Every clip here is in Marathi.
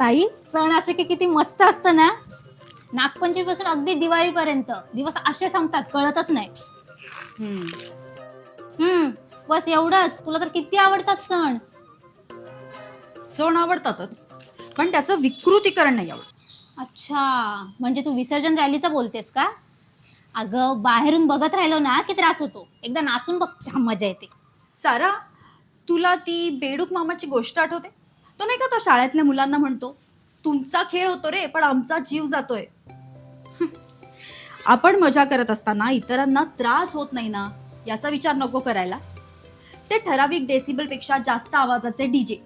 ताई सण असले की किती मस्त असतं ना? नागपंचमीपासून अगदी दिवाळीपर्यंत. दिवस असे संपतात कळतच नाही. हम्म बस एवढंच. तुला तर किती आवडतात सण? सण आवडतातच पण त्याचं विकृतीकरण नाही आवडत. अच्छा म्हणजे तू विसर्जन रॅलीचं बोलतेस का? अगं बाहेरून बघत राहिलो ना की त्रास होतो. एकदा नाचून बघ छान मजा येते. सारा तुला ती बेडूक मामाची गोष्ट आठवते? तो नाही का तो शाळेतल्या मुलांना म्हणतो तुमचा खेळ होतो रे पण आमचा जीव जातोय. आपण मजा करत असताना इतरांना त्रास होत नाही ना याचा विचार नको करायला. ते ठराविक डेसिबलपेक्षा जास्त आवाजाचे डीजे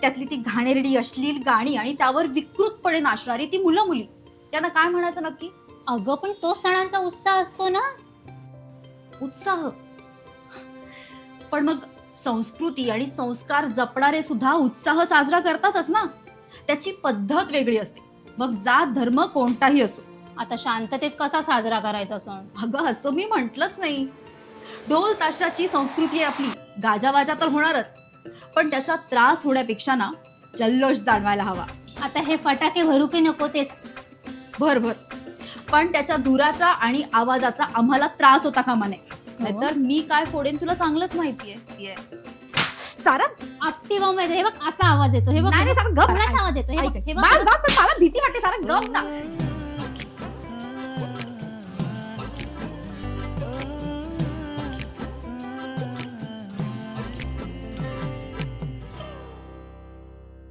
त्यातली ती घाणेरडी अश्लील गाणी आणि त्यावर विकृतपणे नाचणारी ती मुलं मुली त्यांना काय म्हणायचं नक्की? अगं पण तो सणांचा उत्साह असतो ना. उत्साह. पण मग संस्कृती आणि संस्कार जपणारे सुद्धा उत्साह साजरा करतातच ना? त्याची पद्धत वेगळी असते. मग जात धर्म कोणताही असो. आता शांततेत कसा साजरा करायचा सण? अगं असं मी म्हंटलच नाही. ढोल ताशाची संस्कृती आहे आपली. गाजावाजा तर होणारच. पण त्याचा त्रास होण्यापेक्षा ना जल्लोष जाणवायला हवा. आता हे फटाके भरू की नको तेच? भर भर. पण त्याच्या धुराचा आणि आवाजाचा आम्हाला त्रास होता कामा नये. नाहीतर मी काय फोडेन तुला चांगलंच माहितीये. सारा? बॉम्ब येते हे बघ असा आवाज येतो. हे बघ नाही, नाही, सारा गप. कोणाचा आवाज येतो. हे बघ हे बघ. बस बस पण मला भीती वाटते सारा गप ना.